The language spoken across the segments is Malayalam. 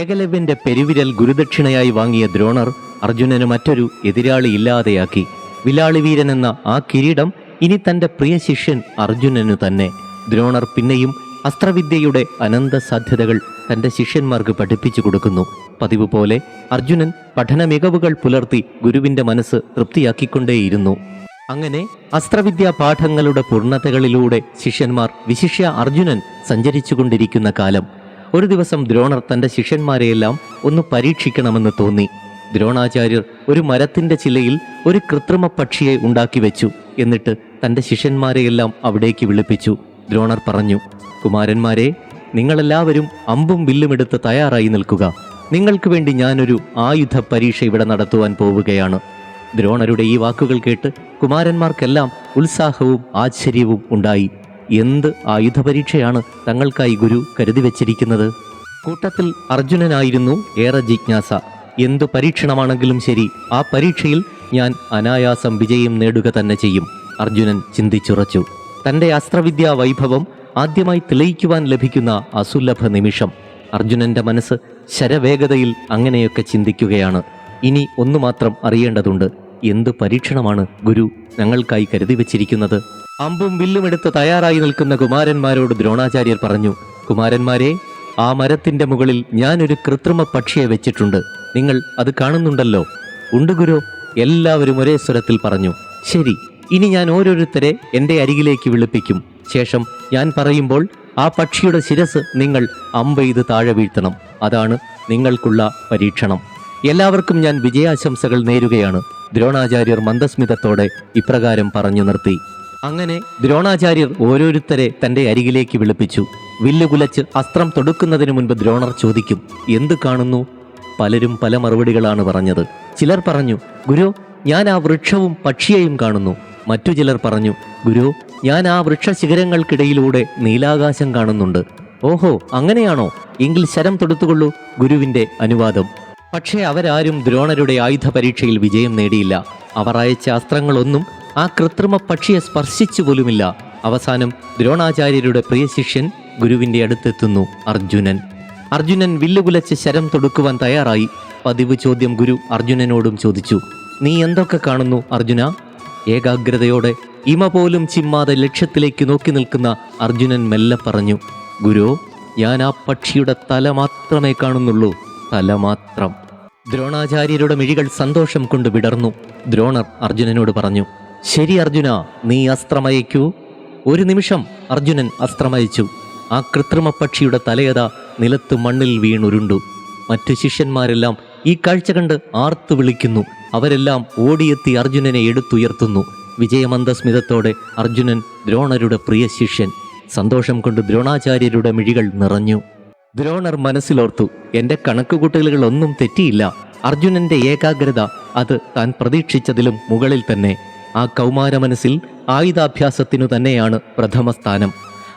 ഏകലവ്യന്റെ പെരുവിരൽ ഗുരുദക്ഷിണയായി വാങ്ങിയ ദ്രോണർ അർജുനന് മറ്റൊരു എതിരാളി ഇല്ലാതെയാക്കി. വിലാളി വീരൻ എന്ന ആ കിരീടം ഇനി തന്റെ പ്രിയ ശിഷ്യൻ അർജുനനു തന്നെ. ദ്രോണർ പിന്നെയും അസ്ത്രവിദ്യയുടെ അനന്ത സാധ്യതകൾ തന്റെ ശിഷ്യന്മാർക്ക് പഠിപ്പിച്ചു കൊടുക്കുന്നു. പതിവ് പോലെ അർജുനൻ പഠന മികവുകൾ പുലർത്തി ഗുരുവിന്റെ മനസ്സ് തൃപ്തിയാക്കിക്കൊണ്ടേയിരുന്നു. അങ്ങനെ അസ്ത്രവിദ്യാ പാഠങ്ങളുടെ പൂർണതകളിലൂടെ ശിഷ്യന്മാർ വിശിഷ്യ അർജുനൻ സഞ്ചരിച്ചുകൊണ്ടിരിക്കുന്ന കാലം. ഒരു ദിവസം ദ്രോണർ തന്റെ ശിഷ്യന്മാരെയെല്ലാം ഒന്ന് പരീക്ഷിക്കണമെന്ന് തോന്നി. ദ്രോണാചാര്യർ ഒരു മരത്തിന്റെ ചിലയിൽ ഒരു കൃത്രിമ പക്ഷിയെ ഉണ്ടാക്കി വെച്ചു എന്നിട്ട് തന്റെ ശിഷ്യന്മാരെയെല്ലാം അവിടേക്ക് വിളിപ്പിച്ചു. ദ്രോണർ പറഞ്ഞു കുമാരന്മാരെ നിങ്ങളെല്ലാവരും അമ്പും വില്ലുമെടുത്ത് തയ്യാറായി നിൽക്കുക. നിങ്ങൾക്ക് വേണ്ടി ഞാനൊരു ആയുധ പരീക്ഷ ഇവിടെ നടത്തുവാൻ പോവുകയാണ്. ദ്രോണരുടെ ഈ വാക്കുകൾ കേട്ട് കുമാരന്മാർക്കെല്ലാം ഉത്സാഹവും ആശ്ചര്യവും ഉണ്ടായി. എന്ത് ആയുധപരീക്ഷയാണ് തങ്ങൾക്കായി ഗുരു കരുതി വച്ചിരിക്കുന്നത്? കൂട്ടത്തിൽ അർജുനനായിരുന്നു ഏറെ ജിജ്ഞാസ. എന്തു പരീക്ഷണമാണെങ്കിലും ശരി ആ പരീക്ഷയിൽ ഞാൻ അനായാസം വിജയം നേടുക തന്നെ ചെയ്യും അർജുനൻ ചിന്തിച്ചുറച്ചു. തന്റെ അസ്ത്രവിദ്യാ വൈഭവം ആദ്യമായി തെളിയിക്കുവാൻ ലഭിക്കുന്ന അസുലഭ നിമിഷം. അർജുനന്റെ മനസ്സ് ശരവേഗതയിൽ അങ്ങനെയൊക്കെ ചിന്തിക്കുകയാണ്. ഇനി ഒന്നു മാത്രം അറിയേണ്ടതുണ്ട്. എന്ത് പരീക്ഷണമാണ് ഗുരു ഞങ്ങൾക്കായി കരുതി വച്ചിരിക്കുന്നത്? അമ്പും വില്ലും എടുത്ത് തയ്യാറായി നിൽക്കുന്ന കുമാരന്മാരോട് ദ്രോണാചാര്യർ പറഞ്ഞു കുമാരന്മാരെ ആ മരത്തിന്റെ മുകളിൽ ഞാനൊരു കൃത്രിമ പക്ഷിയെ വെച്ചിട്ടുണ്ട്. നിങ്ങൾ അത് കാണുന്നുണ്ടല്ലോ. ഉണ്ട് ഗുരു എല്ലാവരും ഒരേ സ്വരത്തിൽ പറഞ്ഞു. ശരി ഇനി ഞാൻ ഓരോരുത്തരെ എന്റെ അരികിലേക്ക് വിളിപ്പിക്കും. ശേഷം ഞാൻ പറയുമ്പോൾ ആ പക്ഷിയുടെ ശിരസ് നിങ്ങൾ അമ്പെയ്ത് താഴെ വീഴ്ത്തണം. അതാണ് നിങ്ങൾക്കുള്ള പരീക്ഷണം. എല്ലാവർക്കും ഞാൻ വിജയാശംസകൾ നേരുകയാണ്. ദ്രോണാചാര്യർ മന്ദസ്മിതത്തോടെ ഇപ്രകാരം പറഞ്ഞു നിർത്തി. അങ്ങനെ ദ്രോണാചാര്യർ ഓരോരുത്തരെ തന്റെ അരികിലേക്ക് വിളിപ്പിച്ചു. വില്ലുകുലച്ച് അസ്ത്രം തൊടുക്കുന്നതിന് മുൻപ് ദ്രോണർ ചോദിക്കും എന്ത് കാണുന്നു? പലരും പല മറുപടികളാണ് പറഞ്ഞത്. ചിലർ പറഞ്ഞു ഗുരു ഞാൻ ആ വൃക്ഷവും പക്ഷിയെയും കാണുന്നു. മറ്റു ചിലർ പറഞ്ഞു ഗുരു ഞാൻ ആ വൃക്ഷശിഖരങ്ങൾക്കിടയിലൂടെ നീലാകാശം കാണുന്നുണ്ട്. ഓഹോ അങ്ങനെയാണോ? എങ്കിൽ ശരം തൊടുത്തുകൊള്ളൂ. ഗുരുവിന്റെ അനുവാദം. പക്ഷേ അവരാരും ദ്രോണരുടെ ആയുധ പരീക്ഷയിൽ വിജയം നേടിയില്ല. അവർ അയച്ച അസ്ത്രങ്ങളൊന്നും ആ കൃത്രിമ പക്ഷിയെ സ്പർശിച്ചു പോലുമില്ല. അവസാനം ദ്രോണാചാര്യരുടെ പ്രിയ ശിഷ്യൻ ഗുരുവിന്റെ അടുത്തെത്തുന്നു അർജുനൻ. അർജുനൻ വില്ലുകുലച്ച് ശരം തൊടുക്കുവാൻ തയ്യാറായി. പതിവ് ചോദ്യം ഗുരു അർജുനനോടും ചോദിച്ചു. നീ എന്തൊക്കെ കാണുന്നു അർജുന? ഏകാഗ്രതയോടെ ഇമ പോലും ചിമ്മാതെ ലക്ഷ്യത്തിലേക്ക് നോക്കി നിൽക്കുന്ന അർജുനൻ മെല്ലെ പറഞ്ഞു. ഗുരു ഞാൻ ആ പക്ഷിയുടെ തല മാത്രമേ കാണുന്നുള്ളൂ. തല മാത്രം ദ്രോണാചാര്യരുടെ മിഴികൾ സന്തോഷം കൊണ്ട് വിടർന്നു. ദ്രോണർ അർജുനനോട് പറഞ്ഞു ശരി അർജുന നീ അസ്ത്രമയക്കൂ. ഒരു നിമിഷം അർജുനൻ അസ്ത്രമയച്ചു. ആ കൃത്രിമ പക്ഷിയുടെ തലയത നിലത്ത് മണ്ണിൽ വീണുരുണ്ടു. മറ്റു ശിഷ്യന്മാരെല്ലാം ഈ കാഴ്ച കണ്ട് ആർത്തു വിളിക്കുന്നു. അവരെല്ലാം ഓടിയെത്തി അർജുനനെ എടുത്തുയർത്തുന്നു. വിജയമന്ദസ്മിതത്തോടെ അർജുനൻ ദ്രോണരുടെ പ്രിയ ശിഷ്യൻ. സന്തോഷം കൊണ്ട് ദ്രോണാചാര്യരുടെ മിഴികൾ നിറഞ്ഞു. ദ്രോണർ മനസ്സിലോർത്തു എന്റെ കണക്കുകൂട്ടലുകൾ ഒന്നും തെറ്റിയില്ല. അർജുനന്റെ ഏകാഗ്രത അത് താൻ പ്രതീക്ഷിച്ചതിലും മുകളിൽ തന്നെ. ആ കൗമാര മനസ്സിൽ ആയുധാഭ്യാസത്തിനു തന്നെയാണ് പ്രഥമ സ്ഥാനം.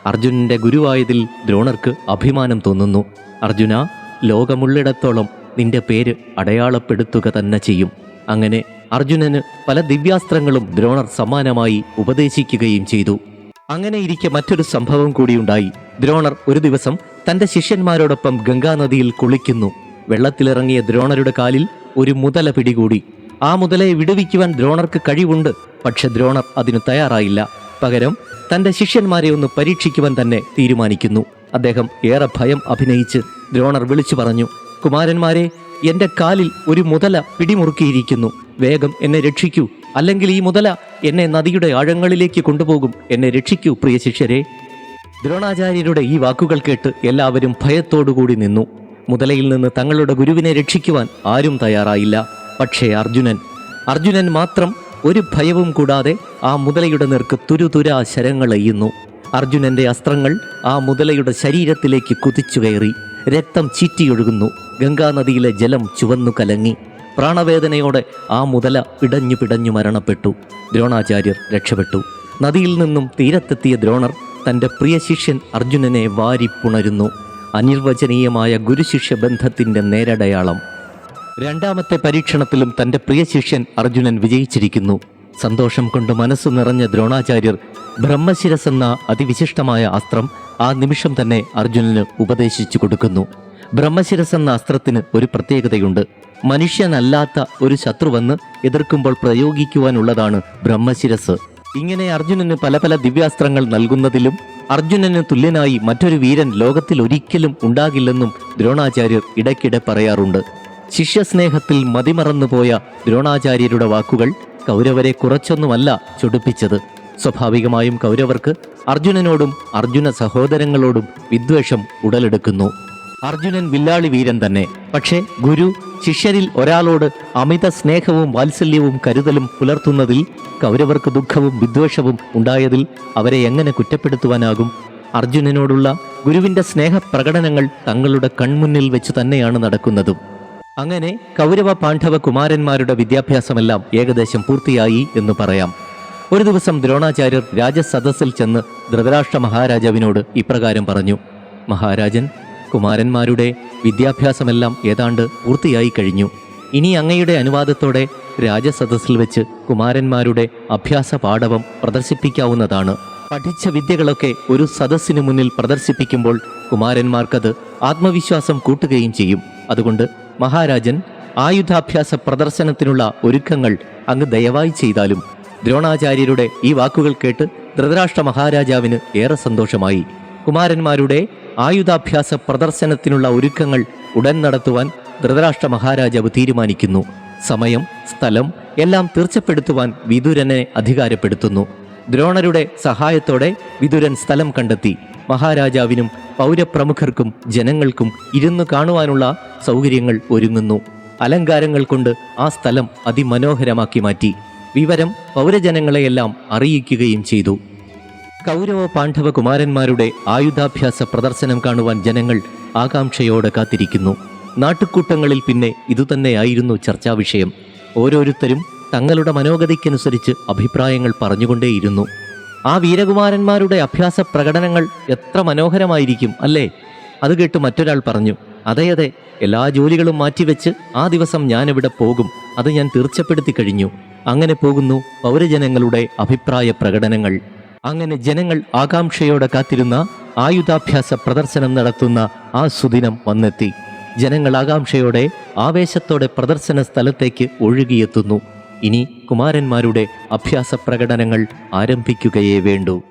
അർജുനന്റെ ഗുരുവായതിൽ ദ്രോണർക്ക് അഭിമാനം തോന്നുന്നു. അർജുന ലോകമുള്ളിടത്തോളം നിന്റെ പേര് അടയാളപ്പെടുത്തുക തന്നെ ചെയ്യും. അങ്ങനെ അർജുനന് പല ദിവ്യാസ്ത്രങ്ങളും ദ്രോണർ സമ്മാനമായി ഉപദേശിക്കുകയും ചെയ്തു. അങ്ങനെയിരിക്കെ മറ്റൊരു സംഭവം കൂടിയുണ്ടായി ദ്രോണർ ഒരു ദിവസം തന്റെ ശിഷ്യന്മാരോടൊപ്പം ഗംഗാനദിയിൽ കുളിക്കുന്നു. വെള്ളത്തിലിറങ്ങിയ ദ്രോണരുടെ കാലിൽ ഒരു മുതല പിടികൂടി. ആ മുതലയെ വിടുവിക്കുവാൻ ദ്രോണർക്ക് കഴിവുണ്ട്. പക്ഷെ ദ്രോണർ അതിനു തയ്യാറായില്ല. പകരം തന്റെ ശിഷ്യന്മാരെ ഒന്ന് പരീക്ഷിക്കുവാൻ തന്നെ തീരുമാനിക്കുന്നു. അദ്ദേഹം ഏറെ ഭയം അഭിനയിച്ച് ദ്രോണർ വിളിച്ചു പറഞ്ഞു കുമാരന്മാരെ എന്റെ കാലിൽ ഒരു മുതല പിടിമുറുക്കിയിരിക്കുന്നു. വേഗം എന്നെ രക്ഷിക്കൂ. അല്ലെങ്കിൽ ഈ മുതല എന്നെ നദിയുടെ ആഴങ്ങളിലേക്ക് കൊണ്ടുപോകും. എന്നെ രക്ഷിക്കൂ പ്രിയ ശിഷ്യരെ. ദ്രോണാചാര്യരുടെ ഈ വാക്കുകൾ കേട്ട് എല്ലാവരും ഭയത്തോടുകൂടി നിന്നു. മുതലയിൽ നിന്ന് തങ്ങളുടെ ഗുരുവിനെ രക്ഷിക്കുവാൻ ആരും തയ്യാറായില്ല. പക്ഷേ അർജുനൻ അർജുനൻ മാത്രം ഒരു ഭയവും കൂടാതെ ആ മുതലയുടെ നേർക്ക് തുരുതുരാ ശരങ്ങൾ എയ്യുന്നു അർജുനന്റെ അസ്ത്രങ്ങൾ ആ മുതലയുടെ ശരീരത്തിലേക്ക് കുതിച്ചു കയറി. രക്തം ചീറ്റിയൊഴുകുന്നു. ഗംഗാനദിയിലെ ജലം ചുവന്നു കലങ്ങി. പ്രാണവേദനയോടെ ആ മുതല ഇടഞ്ഞു പിടഞ്ഞു മരണപ്പെട്ടു. ദ്രോണാചാര്യർ രക്ഷപ്പെട്ടു. നദിയിൽ നിന്നും തീരത്തെത്തിയ ദ്രോണർ തന്റെ പ്രിയ ശിഷ്യൻ അർജുനനെ വാരിപ്പുണരുന്നു അനിർവചനീയമായ ഗുരുശിഷ്യ ബന്ധത്തിന്റെ നേരടയാളം. രണ്ടാമത്തെ പരീക്ഷണത്തിലും തന്റെ പ്രിയ ശിഷ്യൻ അർജുനൻ വിജയിച്ചിരിക്കുന്നു. സന്തോഷം കൊണ്ട് മനസ്സു നിറഞ്ഞ ദ്രോണാചാര്യർ ബ്രഹ്മശിരസ് എന്ന അതിവിശിഷ്ടമായ അസ്ത്രം ആ നിമിഷം തന്നെ അർജുനന് ഉപദേശിച്ചു കൊടുക്കുന്നു. ബ്രഹ്മശിരസ് എന്ന അസ്ത്രത്തിന് ഒരു പ്രത്യേകതയുണ്ട്. മനുഷ്യനല്ലാത്ത ഒരു ശത്രുവെന്ന് എതിർക്കുമ്പോൾ പ്രയോഗിക്കുവാനുള്ളതാണ് ബ്രഹ്മശിരസ്. ഇങ്ങനെ അർജുനന് പല പല ദിവ്യാസ്ത്രങ്ങൾ നൽകുന്നതിലും അർജുനന് തുല്യനായി മറ്റൊരു വീരൻ ലോകത്തിൽ ഒരിക്കലും ഉണ്ടാകില്ലെന്നും ദ്രോണാചാര്യർ ഇടയ്ക്കിടെ പറയാറുണ്ട്. ശിഷ്യസ്നേഹത്തിൽ മതിമറന്നുപോയ ദ്രോണാചാര്യരുടെ വാക്കുകൾ കൗരവരെ കുറച്ചൊന്നുമല്ല ചൊടിപ്പിച്ചത്. സ്വാഭാവികമായും കൗരവർക്ക് അർജുനനോടും അർജുന സഹോദരങ്ങളോടും വിദ്വേഷം ഉടലെടുക്കുന്നു. അർജുനൻ വില്ലാളി വീരൻ തന്നെ. പക്ഷേ ഗുരു ശിഷ്യരിൽ ഒരാളോട് അമിത സ്നേഹവും വാത്സല്യവും കരുതലും പുലർത്തുന്നതിൽ കൗരവർക്ക് ദുഃഖവും വിദ്വേഷവും ഉണ്ടായതിൽ അവരെ എങ്ങനെ കുറ്റപ്പെടുത്തുവാനാകും? അർജുനനോടുള്ള ഗുരുവിന്റെ സ്നേഹപ്രകടനങ്ങൾ തങ്ങളുടെ കൺമുന്നിൽ വെച്ച് തന്നെയാണ് നടക്കുന്നതും. അങ്ങനെ കൗരവ പാണ്ഡവ കുമാരന്മാരുടെ വിദ്യാഭ്യാസമെല്ലാം ഏകദേശം പൂർത്തിയായി എന്ന് പറയാം. ഒരു ദിവസം ദ്രോണാചാര്യർ രാജസദസ്സിൽ ചെന്ന് ധൃതരാഷ്ട്ര മഹാരാജാവിനോട് ഇപ്രകാരം പറഞ്ഞു. മഹാരാജൻ കുമാരന്മാരുടെ വിദ്യാഭ്യാസമെല്ലാം ഏതാണ്ട് പൂർത്തിയായി കഴിഞ്ഞു. ഇനി അങ്ങയുടെ അനുവാദത്തോടെ രാജസദസ്സിൽ വെച്ച് കുമാരന്മാരുടെ അഭ്യാസ പാഠവം പ്രദർശിപ്പിക്കാവുന്നതാണ്. പഠിച്ച വിദ്യകളൊക്കെ ഒരു സദസ്സിനു മുന്നിൽ പ്രദർശിപ്പിക്കുമ്പോൾ കുമാരന്മാർക്കത് ആത്മവിശ്വാസം കൂട്ടുകയും ചെയ്യും. അതുകൊണ്ട് മഹാരാജൻ ആയുധാഭ്യാസ പ്രദർശനത്തിനുള്ള ഒരുക്കങ്ങൾ അങ്ങ് ദയവായി ചെയ്താലും ദ്രോണാചാര്യരുടെ ഈ വാക്കുകൾ കേട്ട് ധൃതരാഷ്ട്ര മഹാരാജാവിന് ഏറെ സന്തോഷമായി. കുമാരന്മാരുടെ ആയുധാഭ്യാസ പ്രദർശനത്തിനുള്ള ഒരുക്കങ്ങൾ ഉടൻ നടത്തുവാൻ ധൃതരാഷ്ട്ര മഹാരാജാവ് തീരുമാനിക്കുന്നു. സമയം സ്ഥലം എല്ലാം തീർച്ചപ്പെടുത്തുവാൻ വിദുരനെ അധികാരപ്പെടുത്തുന്നു. ദ്രോണരുടെ സഹായത്തോടെ വിദുരൻ സ്ഥലം കണ്ടെത്തി. മഹാരാജാവിനും പൗരപ്രമുഖർക്കും ജനങ്ങൾക്കും ഇരുന്ന് കാണുവാനുള്ള സൗകര്യങ്ങൾ ഒരുങ്ങുന്നു. അലങ്കാരങ്ങൾ കൊണ്ട് ആ സ്ഥലം അതിമനോഹരമാക്കി മാറ്റി. വിവരം പൗരജനങ്ങളെയെല്ലാം അറിയിക്കുകയും ചെയ്തു. കൗരവ പാണ്ഡവ കുമാരന്മാരുടെ ആയുധാഭ്യാസ പ്രദർശനം കാണുവാൻ ജനങ്ങൾ ആകാംക്ഷയോടെ കാത്തിരിക്കുന്നു. നാട്ടുകൂട്ടങ്ങളിൽ പിന്നെ ഇതുതന്നെയായിരുന്നു ചർച്ചാ വിഷയം. ഓരോരുത്തരും തങ്ങളുടെ മനോഗതിക്കനുസരിച്ച് അഭിപ്രായങ്ങൾ പറഞ്ഞുകൊണ്ടേയിരുന്നു. ആ വീരകുമാരന്മാരുടെ അഭ്യാസ പ്രകടനങ്ങൾ എത്ര മനോഹരമായിരിക്കും അല്ലേ? അത് കേട്ട് മറ്റൊരാൾ പറഞ്ഞു അതെ അതെ എല്ലാ ജോലികളും മാറ്റിവെച്ച് ആ ദിവസം ഞാനിവിടെ പോകും. അത് ഞാൻ തീർച്ചപ്പെടുത്തി കഴിഞ്ഞു. അങ്ങനെ പോകുന്നു പൗരജനങ്ങളുടെ അഭിപ്രായ പ്രകടനങ്ങൾ. അങ്ങനെ ജനങ്ങൾ ആകാംക്ഷയോടെ കാത്തിരുന്ന ആയുധാഭ്യാസ പ്രദർശനം നടത്തുന്ന ആ സുദിനം വന്നെത്തി. ജനങ്ങൾ ആകാംക്ഷയോടെ ആവേശത്തോടെ പ്രദർശന സ്ഥലത്തേക്ക് ഒഴുകിയെത്തുന്നു. ഇനി കുമാരന്മാരുടെ അഭ്യാസ പ്രകടനങ്ങൾ ആരംഭിക്കുകയേ വേണ്ടൂ.